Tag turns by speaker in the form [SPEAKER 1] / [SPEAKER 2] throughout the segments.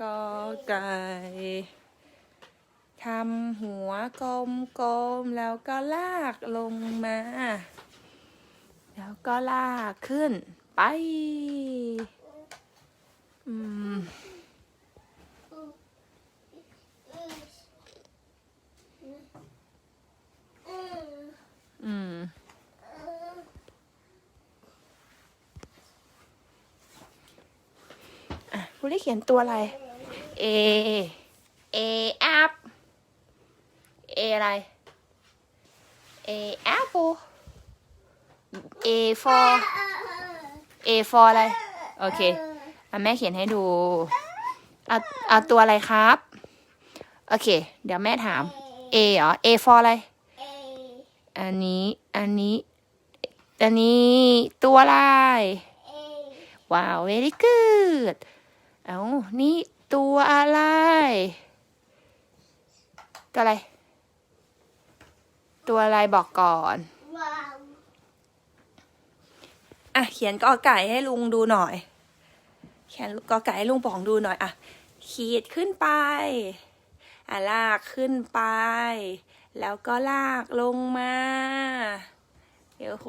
[SPEAKER 1] กอไก่ทำหัวกลมๆแล้วก็ลากลงมา แล้วก็ลากขึ้นไป อืมอืมอะคุณได้เขียนตัวอะไร A A app A อะไร A apple A for A for อะไร โอเคอะแม่เขียนให้ดูเอาเอาตัวอะไรครับ โอเค เดี๋ยวแม่ถาม A เหรอ A for อะไร อันนี้ อันนี้ อันนี้ตัวอะไร ว้าว very good เอานี่ ตัวอะไร ตัวอะไร ตัวอะไรบอกก่อนอะเขียนกอไก่ให้ลุงดูหน่อย เขียนกอไก่ให้ลุงป๋องดูหน่อยอะขีดขึ้นไปอะลากขึ้นไป แล้วก็ลากลงมาเดี๋ยวโห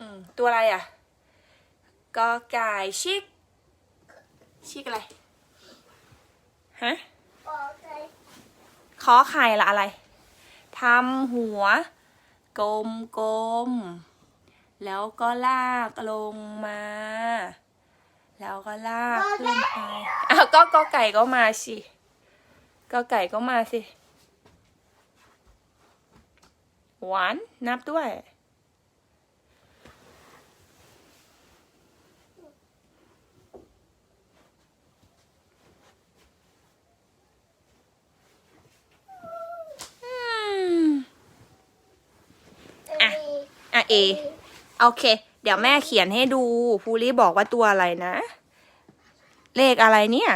[SPEAKER 1] อืมตัวอะไรอะ กอไก่ชิก ชิกอะไร ฮะขอไข่ละอะไร ทำหัว กลมกลมๆแล้วก็ลากลงมา แล้วก็ลากขึ้นไปอ้าวก็กอไก่ก็มาสิกอไก่ก็มาสิหวานนับด้วย อืม อะเอโอเค เดี๋ยวแม่เขียนให้ดูภูริบอกว่าตัวอะไรนะ เลขอะไรเนี่ย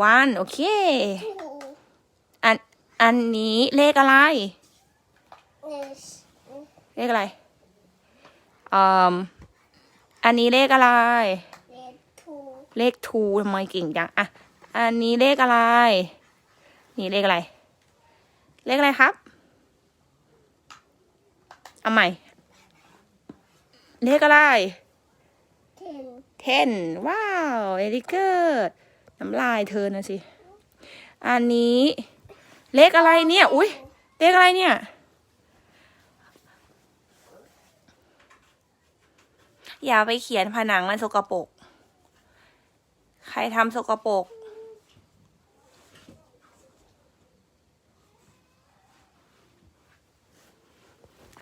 [SPEAKER 1] วันโอเค อัน อันนี้เลขอะไร เลขอะไรอืมอันนี้เลขอะไร เลขทูทำไมเก่งจัง อะ อันนี้เลขอะไร นี่เลขอะไร เลขอะไรครับ เอาใหม่ เลขอะไร ten ว้าว very good น้ำลายเธอนะสิ อันนี้ เลขอะไรเนี่ย อุ้ยเลขอะไรเนี่ย อย่าไปเขียนผนังมันสกปรก ใครทำสกปรก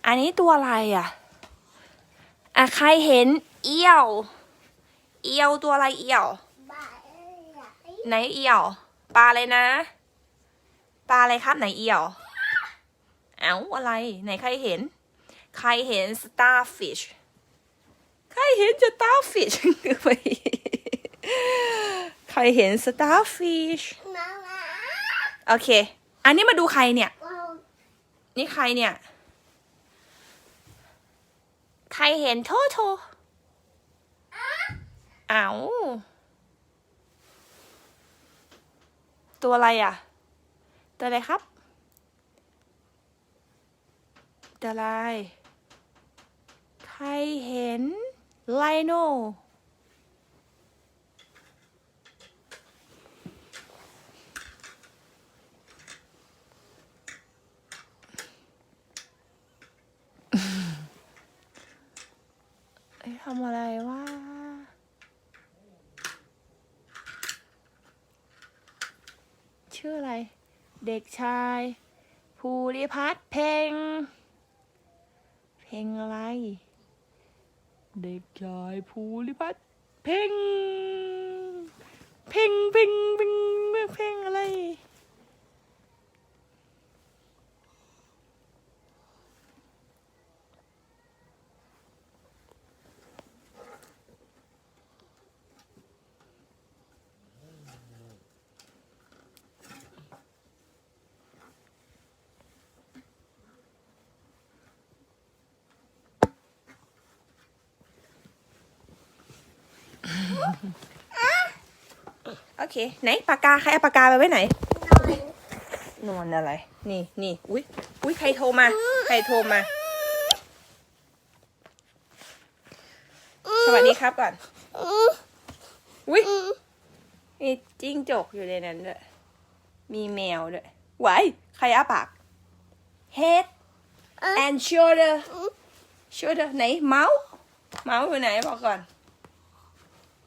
[SPEAKER 1] อันนี้ตัวอะไรอะ อะใครเห็นเอี้ยว เอี้ยวตัวอะไรเอี้ยว ไหนเอี่ยว ปลาอะไรนะ ปลาอะไรครับไหนเอี่ยว เอ้าอะไร ไหนใครเห็น ใครเห็น starfish ใครเห็น starfish ใครเห็น starfish โอเค อันนี้มาดูใครเนี่ย นี่ใครเนี่ย ใครเห็นโทโทเอ้าตัวอะไรอะ ตัวอะไรครับ ตัวอะไร ใครเห็นไลโน ทำอะไรวะชื่ออะไร เด็กชาย ภูริพัฒน์เพลง เพลงอะไร เด็กชายภูริพัฒน์เพลงเพลงเพลงเพลงเพลงอะไร โอเค ไหนปากกาใครเอาปากกาไปไว้ไหน นอนอะไร นี่นี่อุ้ยอุ้ยใครโทรมา ใครโทรมา สวัสดีครับก่อน อุ้ยมีจิ้งจกอยู่ในนั้นด้วย มีแมวด้วยไหวใครอ้าปาก head and shoulder shoulder ไหนเมาส์เมาส์อยู่ไหนบอกก่อน